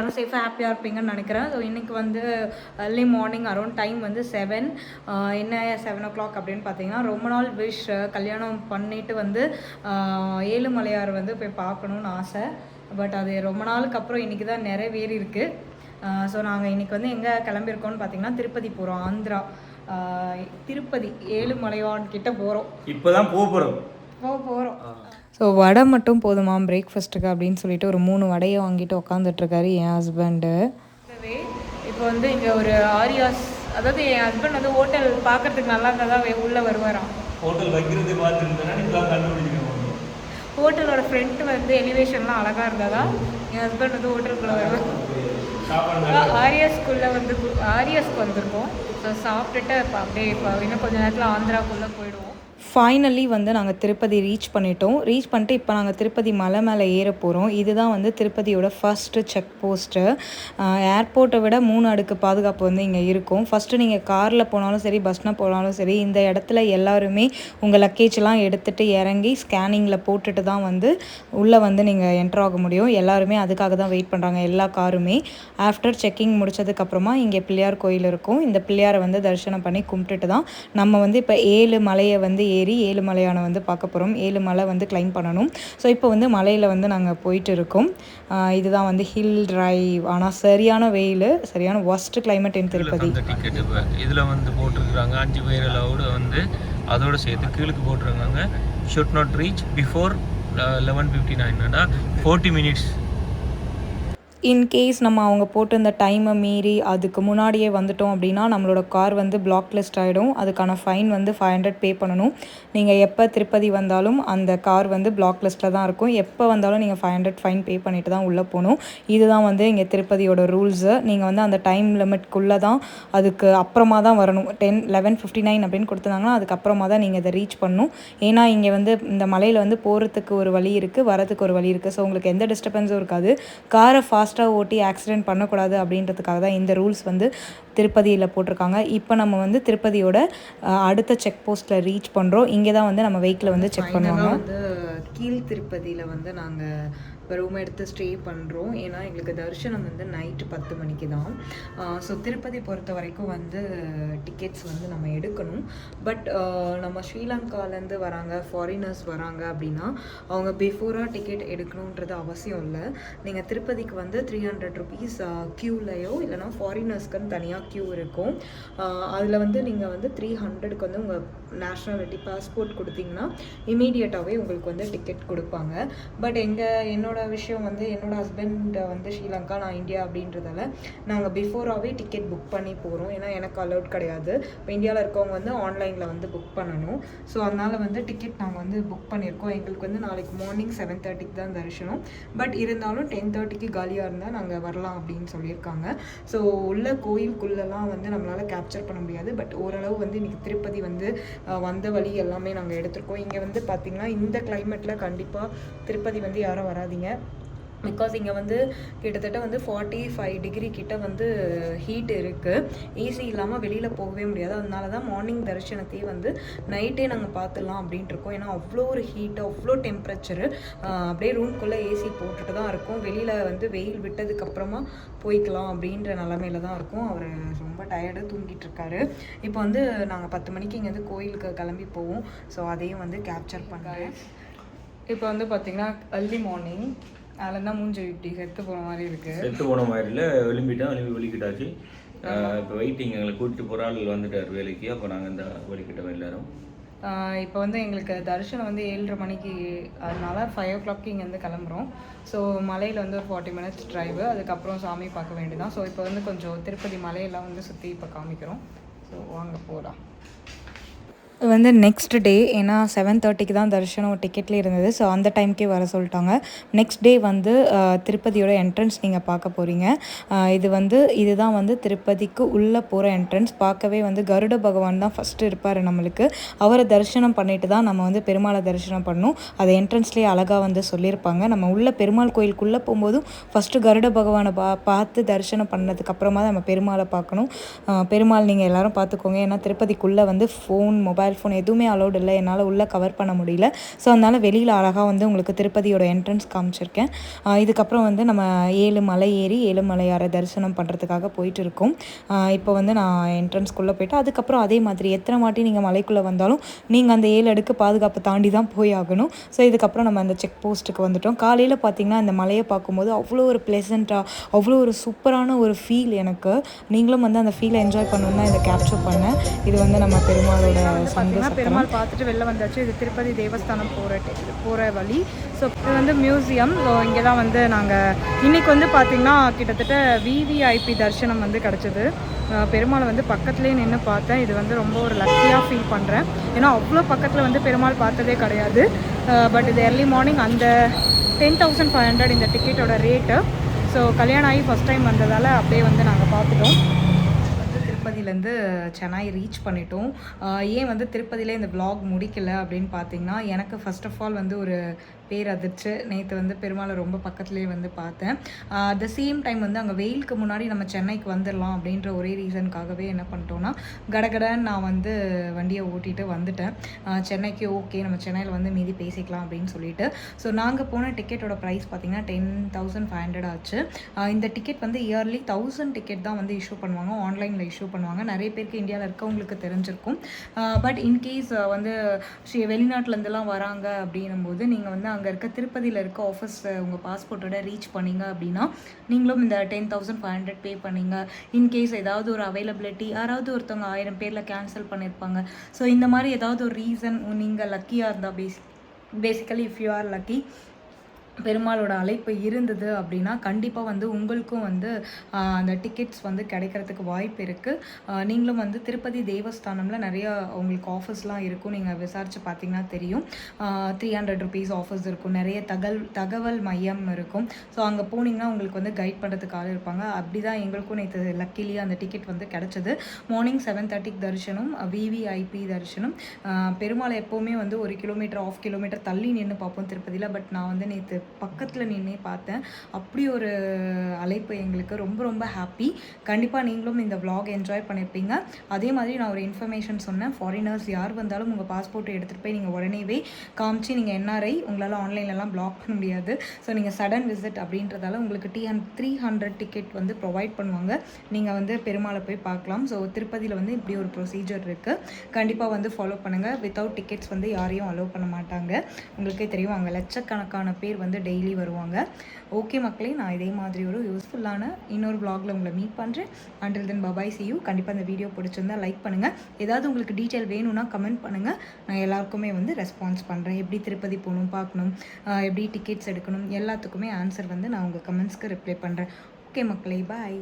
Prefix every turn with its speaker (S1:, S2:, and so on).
S1: எல்லோரும் சேஃபாக ஹாப்பியாக இருப்பீங்கன்னு நினைக்கிறேன். ஸோ இன்றைக்கி வந்து early மார்னிங் அரௌண்ட் டைம் வந்து செவன் என்ன செவன் ஓ கிளாக் அப்படின்னு பார்த்தீங்கன்னா ரொம்ப நாள் விஷ் கல்யாணம் பண்ணிட்டு வந்து ஏழுமலையார் வந்து போய் பார்க்கணுன்னு ஆசை. பட் அது ரொம்ப நாளுக்கு அப்புறம் இன்றைக்கி தான் நிறைவேறி இருக்கு. ஸோ நாங்கள் இன்றைக்கி வந்து எங்கே கிளம்பியிருக்கோம்னு பார்த்தீங்கன்னா திருப்பதி போகிறோம் ஆந்திரா. திருப்பதி ஏழுமலையான் கிட்ட போகிறோம்
S2: இப்போதான் போக போகிறோம்
S1: போக போகிறோம் ஸோ வடை மட்டும் போதுமா பிரேக்ஃபாஸ்ட்டுக்கு அப்படின்னு சொல்லிட்டு ஒரு மூணு வடையை வாங்கிட்டு உட்காந்துட்ருக்காரு என் ஹஸ்பண்டு இப்போ வந்து இங்கே ஒரு ஆரியாஸ் அதாவது என் ஹஸ்பண்ட் வந்து ஹோட்டல் பார்க்கறதுக்கு நல்லா இருந்தால் தான் உள்ளே வருவாராம்.
S2: ஹோட்டல் வைக்கிறது பார்த்துருந்தேன்னா
S1: ஹோட்டலோட ஃப்ரண்ட் வந்து எலிவேஷன்லாம் அழகாக இருந்தால் தான் என் ஹஸ்பண்ட் வந்து ஹோட்டலுக்குள்ளே வருவார்.
S2: சாப்பாடு
S1: ஆரியாஸ்குள்ளே வந்து கு- ஆரியாஸ்க்கு வந்திருக்கோம். ஸோ சாப்பிட்டுட்டு இப்போ அப்படியே இப்போ இன்னும் கொஞ்ச நேரத்தில் ஆந்திராக்குள்ளே போயிடுவோம். ஃபைனலி வந்து நாங்கள் திருப்பதி ரீச் பண்ணிட்டோம். ரீச் பண்ணிட்டு இப்போ நாங்கள் திருப்பதி மலை மேலே ஏற போகிறோம் இதுதான் வந்து திருப்பதியோட ஃபஸ்ட்டு செக் போஸ்ட்டு ஏர்போர்ட்டை விட மூணு அடுக்கு பாதுகாப்பு வந்து இங்கே இருக்கும். ஃபஸ்ட்டு நீங்கள் காரில் போனாலும் சரி பஸ்ஸில் போனாலும் சரி இந்த இடத்துல எல்லாருமே உங்கள் லக்கேஜ்லாம் எடுத்துகிட்டு இறங்கி ஸ்கேனிங்கில் போட்டுட்டு தான் வந்து உள்ளே வந்து நீங்கள் என்டர் ஆக முடியும். எல்லாருமே அதுக்காக தான் வெயிட் பண்ணுறாங்க எல்லா காருமே ஆஃப்டர் செக்கிங் முடிச்சதுக்கப்புறமா இங்கே பிள்ளையார் கோயில் இருக்கும். இந்த பிள்ளையாரை வந்து தரிசனம் பண்ணி கும்பிட்டுட்டு தான் நம்ம வந்து இப்போ ஏழு மலையை வந்து ஏறி ஏழு மலையானை வந்து பார்க்க போகிறோம் ஏழு மலை வந்து கிளைம் பண்ணணும். ஸோ இப்போ வந்து மலையில் வந்து நாங்கள் போயிட்டு இருக்கோம். இதுதான் வந்து ஹில் டிரைவ் ஆனால் சரியான வெயில் சரியான worst climate in Tirupati
S3: ticket இதில் வந்து போட்டிருக்கிறாங்க. அஞ்சு பேர் அளவோடு வந்து அதோட சேர்த்து கீழுக்கு போட்டிருக்காங்க. Should not reach before eleven fifty ninety forty minutes
S1: in case நம்ம அவங்க போட்டிருந்த டைமை மீறி அதுக்கு முன்னாடியே வந்துட்டோம் அப்படின்னா நம்மளோட கார் வந்து பிளாக் லிஸ்ட் ஆகிடும் அதுக்கான ஃபைன் வந்து ஃபைவ் ஹண்ட்ரட் பே பண்ணணும். நீங்கள் எப்போ திருப்பதி வந்தாலும் அந்த கார் வந்து பிளாக் லிஸ்ட்டில் தான் இருக்கும். எப்போ வந்தாலும் நீங்கள் ஃபைவ் ஹண்ட்ரட் ஃபைன் பே பண்ணிட்டு தான் உள்ளே போகணும். இதுதான் வந்து இங்கே திருப்பதியோட ரூல்ஸு நீங்கள் வந்து அந்த டைம் லிமிட்குள்ளே தான் அதுக்கு அப்புறமா தான் வரணும். டென் லெவன் ஃபிஃப்டி நைன் அப்படின்னு கொடுத்துருந்தாங்கன்னா அதுக்கப்புறமா தான் நீங்கள் இதை ரீச் பண்ணணும். ஏன்னா இங்கே வந்து இந்த மலையில் வந்து போகிறதுக்கு ஒரு வழி இருக்குது வரதுக்கு ஒரு வழி இருக்குது ஸோ உங்களுக்கு எந்த டிஸ்டர்பன்ஸும் இருக்காது. காரை ஃபாஸ்ட் ஃபாஸ்ட்டாக ஓட்டி ஆக்சிடென்ட் பண்ணக்கூடாது அப்படின்றதுக்காக தான் இந்த ரூல்ஸ் வந்து திருப்பதியில் போட்டிருக்காங்க. இப்போ நம்ம வந்து திருப்பதியோட அடுத்த செக் போஸ்ட்டில் ரீச் பண்ணுறோம் இங்கே தான் வந்து நம்ம வெஹிக்கிளை வந்து செக் பண்ணுவாங்க. வந்து கீழ் திருப்பதியில் வந்து நாங்கள் இப்போ ரூம் எடுத்து ஸ்டே பண்ணுறோம் ஏன்னா எங்களுக்கு தரிசனம் வந்து நைட்டு பத்து மணிக்கு தான். ஸோ திருப்பதி பொறுத்த வரைக்கும் வந்து டிக்கெட்ஸ் வந்து நம்ம எடுக்கணும். பட் நம்ம ஸ்ரீலங்காலேருந்து வராங்க ஃபாரினர்ஸ் வராங்க அப்படின்னா அவங்க பிஃபோராக டிக்கெட் எடுக்கணுன்றது அவசியம் இல்லை. நீங்கள் திருப்பதிக்கு வந்து த்ரீ ஹண்ட்ரட் ருபீஸ் க்யூலையோ இல்லைனா ஃபாரினர்ஸ்க்குன்னு தனியாக க்யூ இருக்கும். அதில் வந்து நீங்கள் வந்து த்ரீ ஹண்ட்ரடுக்கு வந்து உங்கள் நேஷ்னாலிட்டி பாஸ்போர்ட் கொடுத்தீங்கன்னா இமீடியட்டாகவே உங்களுக்கு வந்து டிக்கெட் கொடுப்பாங்க. பட் எங்கள் என்னோட விஷயம் வந்து என்னோட ஹஸ்பண்ட் வந்து ஸ்ரீலங்கா நான் இந்தியா அப்படின்றதால நாங்கள் பிஃபோராகவே டிக்கெட் புக் பண்ணி போகிறோம் ஏன்னா எனக்கு அலவுட் கிடையாது. இப்போ இந்தியாவில் இருக்கவங்க வந்து ஆன்லைனில் வந்து புக் பண்ணணும். ஸோ அதனால் வந்து டிக்கெட் நாங்கள் வந்து புக் பண்ணியிருக்கோம். எங்களுக்கு வந்து நாளைக்கு மார்னிங் செவன் தேர்ட்டிக்கு தான் தரிசனம். பட் இருந்தாலும் டென் தேர்ட்டிக்கு காலியாக இருந்தால் நாங்கள் வரலாம் அப்படின்னு சொல்லியிருக்காங்க. ஸோ உள்ள கோயிலுக்குள்ளெல்லாம் வந்து நம்மளால் கேப்சர் பண்ண முடியாது. பட் ஓரளவு வந்து இன்றைக்கி திருப்பதி வந்து வந்த வழி எல்லாமே நாங்கள் எடுத்திருக்கோம். இங்கே வந்து பார்த்திங்கன்னா இந்த கிளைமேட்டில் கண்டிப்பாக திருப்பதி வந்து யாரும் வராதீங்க. பிகாஸ் இங்கே வந்து கிட்டத்தட்ட வந்து ஃபார்ட்டி ஃபைவ் டிகிரி கிட்ட வந்து ஹீட் இருக்குது ஏசி இல்லாமல் வெளியில் போகவே முடியாது. அதனால தான் மார்னிங் தரிசனத்தையே வந்து நைட்டே நாங்கள் பார்த்துடலாம் அப்படின்ட்டு இருக்கோம். ஏன்னா அவ்வளோ ஒரு ஹீட்டு அவ்வளோ டெம்பரேச்சரு அப்படியே ரூம்குள்ளே ஏசி போட்டுட்டு தான் இருக்கும். வெளியில் வந்து வெயில் விட்டதுக்கப்புறமா போய்க்கலாம் அப்படின்ற நிலமையில தான் இருக்கும். அவர் ரொம்ப டயர்டு தூங்கிட்டு இருக்காரு. இப்போ வந்து நாங்கள் பத்து மணிக்கு இங்கேருந்து கோயிலுக்கு கிளம்பி போவோம். ஸோ அதையும் வந்து கேப்சர் பண்ணுறேன். இப்போ வந்து பார்த்தீங்கன்னா அர்லி மார்னிங் அதில் தான் மூஞ்சி இப்படி செத்து போகிற மாதிரி இருக்குது
S2: செத்து போன மாதிரில விளிம்பிட்டோம் விளிம்பி வெளிக்கிட்டாச்சு இப்போ வெயிட்டிங் எங்களை கூட்டிட்டு போகிற ஆள் வந்துட்டார் வேலைக்கு. அப்போ நாங்கள் இந்த வெளிக்கிட்டோம் எல்லாரும்.
S1: இப்போ வந்து எங்களுக்கு தரிசனம் வந்து ஏழரை மணிக்கு அதனால ஃபைவ் ஓ கிளாக் இங்கேருந்து கிளம்புறோம். ஸோ மலையில் வந்து ஒரு ஃபார்ட்டி மினிட்ஸ் ட்ரைவு அதுக்கப்புறம் சாமி பார்க்க வேண்டியதான் ஸோ இப்போ வந்து கொஞ்சம் திருப்பதி மலையெல்லாம் வந்து சுற்றி இப்போ காமிக்கிறோம். ஸோ வாங்க போகலாம் வந்து நெக்ஸ்ட் டே ஏன்னா செவன் தேர்ட்டிக்கு தான் தரிசனம் டிக்கெட்லேயே இருந்தது. ஸோ அந்த டைம்க்கே வர சொல்லிட்டாங்க. நெக்ஸ்ட் டே வந்து திருப்பதியோட என்ட்ரன்ஸ் நீங்கள் பார்க்க போகிறீங்க இது வந்து இதுதான் வந்து திருப்பதிக்கு உள்ளே போகிற என்ட்ரன்ஸ் பார்க்கவே வந்து கருட பகவான் தான் ஃபஸ்ட்டு இருப்பார் நம்மளுக்கு. அவரை தரிசனம் பண்ணிட்டு தான் நம்ம வந்து பெருமாளை தரிசனம் பண்ணணும் அது என்ட்ரன்ஸ்லேயே அழகாக வந்து சொல்லியிருப்பாங்க. நம்ம உள்ள பெருமாள் கோயிலுக்குள்ளே போகும்போதும் ஃபஸ்ட்டு கருட பகவானை பா பார்த்து தரிசனம் பண்ணதுக்கு அப்புறமா தான் நம்ம பெருமாளை பார்க்கணும். பெருமாள் நீங்கள் எல்லோரும் பார்த்துக்கோங்க. ஏன்னா திருப்பதிக்குள்ளே வந்து ஃபோன் மொபைல் மொபைல் ஃபோன் எதுவுமே அலௌட் இல்லை. என்னால் உள்ளே கவர் பண்ண முடியல. ஸோ அதனால் வெளியில் அழகாக வந்து உங்களுக்கு திருப்பதியோட என்ட்ரன்ஸ் காமிச்சிருக்கேன். இதுக்கப்புறம் வந்து நம்ம ஏழு மலை ஏறி ஏழு மலையார தரிசனம் பண்ணுறதுக்காக போயிட்டு இருக்கோம். இப்போ வந்து நான் என்ட்ரன்ஸ்குள்ளே போயிட்டு அதுக்கப்புறம் அதே மாதிரி எத்தனை வாட்டி நீங்கள் மலைக்குள்ளே வந்தாலும் நீங்கள் அந்த ஏழு அடுக்கு பாதுகாப்பு தாண்டி தான் போய் ஆகணும். ஸோ இதுக்கப்புறம் நம்ம அந்த செக் போஸ்ட்டுக்கு வந்துட்டோம். காலையில் பார்த்தீங்கன்னா இந்த மலையை பார்க்கும்போது அவ்வளோ ஒரு ப்ளெசண்ட்டாக அவ்வளோ ஒரு சூப்பரான ஒரு ஃபீல் எனக்கு. நீங்களும் வந்து அந்த ஃபீலை என்ஜாய் பண்ணணுன்னா இதை கேப்சர் பண்ணேன். இது வந்து நம்ம பெருமாளோட சந்தோஷம்
S4: பெருமாள் பார்த்துட்டு வெளில வந்தாச்சு. இது திருப்பதி தேவஸ்தானம் போகிற போகிற வழி. ஸோ இது வந்து மியூசியம் ஸோ இங்கே தான் வந்து நாங்கள் இன்றைக்கி வந்து பார்த்திங்கன்னா கிட்டத்தட்ட விவிஐபி தரிசனம் வந்து கிடச்சிது. பெருமாளை வந்து பக்கத்துலேயே நின்று பார்த்தேன். இது வந்து ரொம்ப ஒரு லக்கியாக ஃபீல் பண்ணுறேன் ஏன்னா அவ்வளோ பக்கத்தில் வந்து பெருமாள் பார்த்ததே கிடையாது. பட் இது early மார்னிங் அந்த டென் தௌசண்ட் ஃபைவ் ஹண்ட்ரட் இந்த டிக்கெட்டோட ரேட்டு ஸோ கல்யாணம் ஆகி ஃபஸ்ட் டைம் வந்ததால் அப்படியே வந்து நாங்கள் பார்த்துட்டோம்.
S1: திருப்பதியிலேருந்து சென்னை ரீச் பண்ணிட்டோம். ஏன் வந்து திருப்பதியிலே இந்த vlog முடிக்கல அப்படின்னு பார்த்தீங்கன்னா எனக்கு ஃபர்ஸ்ட் ஆஃப் ஆல் வந்து ஒரு பேர் அதிர்ச்சு நேற்று வந்து பெருமாளை ரொம்ப பக்கத்துலேயே வந்து பார்த்தேன். அட் த சேம் டைம் வந்து அங்கே வெயிலுக்கு முன்னாடி நம்ம சென்னைக்கு வந்துடலாம் அப்படின்ற ஒரே ரீசனுக்காகவே என்ன பண்ணிட்டோன்னா கடகடன்னு நான் வந்து வண்டியை ஓட்டிட்டு வந்துட்டேன். சென்னைக்கு ஓகே நம்ம சென்னையில் வந்து மீதி பேசிக்கலாம் அப்படின்னு சொல்லிட்டு. ஸோ நாங்கள் போன டிக்கெட்டோட ப்ரைஸ் பார்த்தீங்கன்னா டென் தௌசண்ட் ஃபைவ் ஹண்ட்ரட் ஆச்சு. இந்த டிக்கெட் வந்து இயர்லி தௌசண்ட் டிக்கெட் தான் வந்து இஷ்யூ பண்ணுவாங்க. ஆன்லைனில் இஷ்யூ பண்ணுவாங்க. நிறைய பேருக்கு இந்தியாவில் இருக்கவங்களுக்கு தெரிஞ்சிருக்கும். பட் இன்கேஸ் வந்து ஸ்ரீ வெளிநாட்டிலேருந்துலாம் வராங்க அப்படின்னும் போது நீங்கள் வந்து அங்கே இருக்க திருப்பதியில் இருக்க ஆஃபீஸ் உங்கள் பாஸ்போர்ட்டோட ரீச் பண்ணீங்க அப்படின்னா நீங்களும் இந்த ten thousand five hundred pay பண்ணீங்க. இன்கேஸ் ஏதாவது ஒரு அவைலபிலிட்டி யாராவது ஒருத்தவங்க ஆயிரம் பேரில் கேன்சல் பண்ணியிருப்பாங்க ஸோ இந்த மாதிரி ஏதாவது ஒரு ரீசன் நீங்கள் லக்கியாக இருந்தால் basic basically if you are lucky பெருமாளோட அழைப்பு இருந்தது அப்படின்னா கண்டிப்பாக வந்து உங்களுக்கும் வந்து அந்த டிக்கெட்ஸ் வந்து கிடைக்கிறதுக்கு வாய்ப்பு இருக்குது நீங்களும் வந்து திருப்பதி தேவஸ்தானமில் நிறைய உங்களுக்கு ஆஃபர்ஸ்லாம் இருக்கும். நீங்கள் விசாரித்து பார்த்தீங்கன்னா தெரியும். த்ரீ ஹண்ட்ரட் ருபீஸ் ஆஃபர்ஸ் இருக்கும். நிறைய தகவல் தகவல் மையம் இருக்கும். ஸோ அங்கே போனீங்கன்னா உங்களுக்கு வந்து கைட் பண்ணுறதுக்கு ஆள் இருப்பாங்க. அப்படி தான் எங்களுக்கும் நேற்று லக்கிலி அந்த டிக்கெட் வந்து கிடச்சிது. மார்னிங் செவன் தேர்ட்டிக்கு தரிசனம் விவிஐபி தரிசனம். பெருமாளை எப்போவுமே வந்து ஒரு கிலோமீட்டர் ஆஃப் கிலோமீட்டர் தள்ளி நின்று பார்ப்போம் திருப்பதியில். பட் நான் வந்து நேற்று பக்கத்தில் நின்னே பார்த்தேன். அப்படி ஒரு அழைப்பு எங்களுக்கு ரொம்ப ரொம்ப ஹாப்பி கண்டிப்பாக நீங்களும் இந்த விலாக் என்ஜாய் பண்ணியிருப்பீங்க அதே மாதிரி நான் ஒரு இன்ஃபர்மேஷன் சொன்னேன். ஃபாரினர்ஸ் யார் வந்தாலும் உங்கள் பாஸ்போர்ட்டை எடுத்துகிட்டு போய் நீங்கள் உடனேவே காமிச்சு நீங்கள் என்ஆர்ஐ உங்களால் ஆன்லைன்லலாம் பிளாக் பண்ண முடியாது. ஸோ நீங்கள் சடன் விசிட் அப்படின்றதால உங்களுக்கு டி ஹண்ட் த்ரீ ஹண்ட்ரட் டிக்கெட் வந்து ப்ரொவைட் பண்ணுவாங்க. நீங்கள் வந்து பெருமாளை போய் பார்க்கலாம். ஸோ திருப்பதியில் வந்து இப்படி ஒரு ப்ரொசீஜர் இருக்குது கண்டிப்பாக வந்து ஃபாலோ பண்ணுங்கள் வித்தவுட் டிக்கெட்ஸ் வந்து யாரையும் அலோவ் பண்ண மாட்டாங்க. உங்களுக்கே தெரியும். அங்கே லட்சக்கணக்கான பேர் வந்து டெய்லி வருவாங்க. ஓகே மக்களே நான் இதே மாதிரி ஒரு யூஸ்ஃபுல்லான இன்னொரு வ்ளாகில் உங்களை மீட் பண்ணுறேன் அண்டில் தென் பபாய் சியூ கண்டிப்பாக அந்த வீடியோ பிடிச்சிருந்தா லைக் பண்ணுங்கள் ஏதாவது உங்களுக்கு டீட்டெயில் வேணும்னா கமெண்ட் பண்ணுங்கள் நான் எல்லாருக்குமே வந்து ரெஸ்பான்ஸ் பண்ணுறேன் எப்படி திருப்பதி போகணும் பார்க்கணும் எப்படி டிக்கெட்ஸ் எடுக்கணும் எல்லாத்துக்குமே ஆன்சர் வந்து நான் உங்கள் கமெண்ட்ஸ்க்கு ரிப்ளை பண்ணுறேன் ஓகே மக்களே பாய்